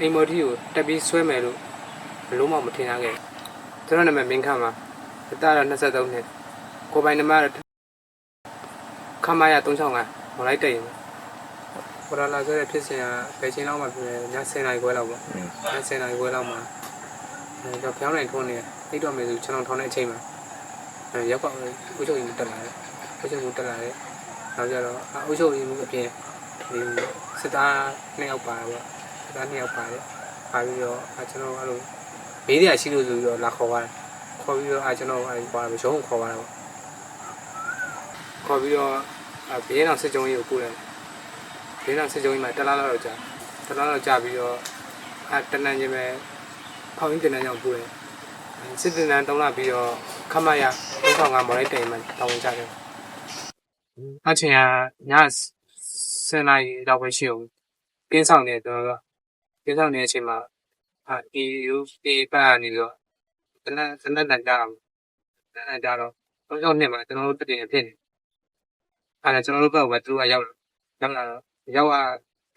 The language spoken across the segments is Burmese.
အိမ်မော်တီကိုတက်ပြီးဆွဲမယ်လို့ဘလို့မှမထင်ရခဲ့ကျွန်တော်နာမည်မင်းခမ်းပါအသက်တော့23နှစ်ကိုယ်ပိုင်နံပါတ်ခမရ365မလိုက်တက်ရင်ပရလာဆိုတဲ့ဖြစ်စဉ်ကဘယ်ချိန်လောက်မှဖြစ်လဲည10နာရီခွဲလောက်ပေါ့ည10နာရီခွဲလောက်မှာအဲတော့ပြောင်းနိုင်ထုံးနေအိတ်တော့မယ်ဆိုကျွန်တော်ထောင်းတဲ့အချိန်မှာအဲရက်ပေါက်ဥချုပ်ရင်တက်လာတယ်ဥချုပ်ရင်တက်လာတယ်နောက်ကြတော့ဥချုပ်ရင်အပြင်ဒီစစ်သားနှစ်ယောက်ပါပေါ့စစ် သားနှစ်ယောက်ပါတယ်ပါပြီးတော့အဲကျွန်တော်အဲ့လိုမေးရရှိလို့ဆိုပြီးတော့လာခေါ်ပါတယ်ခေါ်ပြီးတော့အဲကျွန်တော်အဲပါရုံးခေါ်ပါတယ်ပေါ့ခေါ်ပြီးတော့အဲဘေးနောက်စစ်ကြုံကြီးကိုပို့တယ်ဘေးနောက်စစ်ကြုံကြီးမှာတက်လာတော့ကြာတက်လာတော့ကြာပြီးတော့အဲတနန်ချင်းပဲဖောင်းရင်းတင်တန်းကြောင့်ပို့တယ်စစ်တင်တန်းတုံးလာပြီးတော့ခမရ35မော်လိုက်တိုင်မှာတောင်းကြတယ်အချင်းကည7နာရီလောက်ပဲရှိအောင်ကင်းဆောင်နေတော့က င်းဆောင်နေတဲ့အချိန်မှာအဲဒီယူဒီပတ်နေတော့တနက်တနက်တန်ကြတော့တနက်ကြတော့တော့ရောက်နေမှာကျွန်တော်တို့တည်နေဖြစ်နေအဲဒါကျွန်တော်တို့ဘက်ကသူတို့ကရောက်ရောက်လာတော့ရောက်อ่ะ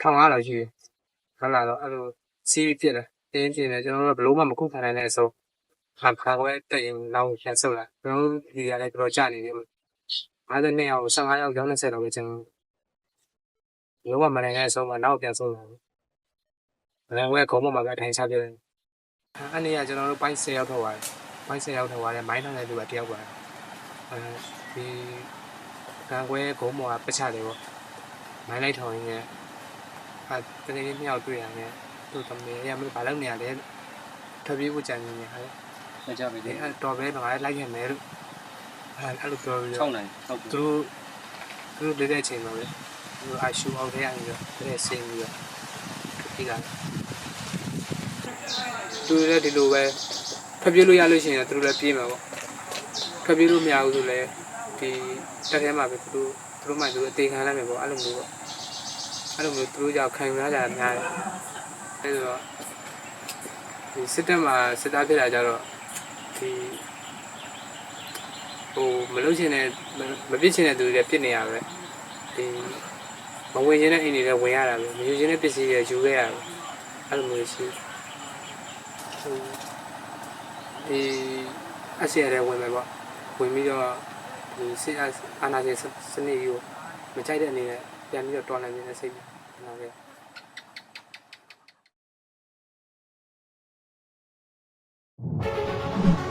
ထောင်ရတော့ရှိရောက်လာတော့အဲ့လိုစီးဖြစ်တယ်တင်းပြင်းတယ်ကျွန်တော်တို့ဘလို့မှမခုခံနိုင်တဲ့အဆုံးဟာခါခွဲတက်ရင်နောက်ပြန်ဆုတ်လာကျွန်တော်တို့ဒီကလည်းတော်တော်ကြာနေတယ်52ရောက်15ရောက်ကျောင်း20လောက်ပဲကျွန်တော်လုံးဝမနိုင်တဲ့အဆုံးမှာနောက်ပြန်ဆုတ်လာတယ် မနိုင်ဝဲခုံးမမှာကထိုင်ချပြတယ်အဲ့နေ့ကကျွန်တော်တို့ပိုင်း10ရောက်ထွက်သွားတယ်ပိုင်း10ရောက်ထွက်သွားတယ်မိုင်းထောင်တဲ့သူကတယောက်ပါတယ်အဲဒီခံခွဲခုံးမောကပချတယ်ပေါ့မိုင်းလိုက်ထောင်ရင်းနဲ့အဲတကယ်ကြီးမြောက်တွေ့ရတယ်သူ့သမီးရမလို့ဘာလုပ်နေရလဲထွက်ပြေးဖို့ကြံနေတယ်ဟာမကြပဲဒီလေအဲ့တော်ပဲတော့လိုက်ခဲ့မယ်လို့အဲ့အဲ့လိုပြောပြီးတော့6နိုင်6သူတို့သူတို့လက်တဲ့အချိန်မှာပဲသူတို့အရှူအောက်ထဲကနေပြီးတော့လက်ဆင်းပြီးတော့ဒီက သူတို့လည်းဒီလိုပဲဖျက်ပြလို့ရလို့ရှိရင်သူတို့လည်းပြေးမှာပေါ့ဖျက်ပြလို့မရဘူးဆိုလည်းဒီတက်ထဲမှာပဲသူတို့သူတို့မှသူတို့အသေးခံလိုက်မယ်ပေါ့အဲ့လိုမျိုးပေါ့အဲ့လိုမျိုးသူတို့ကြောင့်ခံယူရကြတာများတယ်အဲ့တော့ဒီစစ်တပ်မှာစစ်သားဖြစ်တာကြတော့ဒီဟိုမလုပ်ချင်တဲ့မပြစ်ချင်တဲ့သူတွေပြစ်နေရပဲဒီမဝင်ချင်တဲ့အိမ်တွေလည်းဝင်ရတာပဲမယူချင်တဲ့ပစ္စည်းတွေယူခဲ့ရပဲအဲ့လိုမျိုးရှိ ဟိုအေးအစီအရဲဝင်မယ်ပေါ့ဝင်ပြီးတော့ဒီစစ်အာဏာရှင်စနစ်ကြီးကိုမကြိုက်တဲ့အနေနဲ့ပြန်ပြီးတော့တော်လှန်နေတဲ့စိတ်နဲ့လာခဲ့။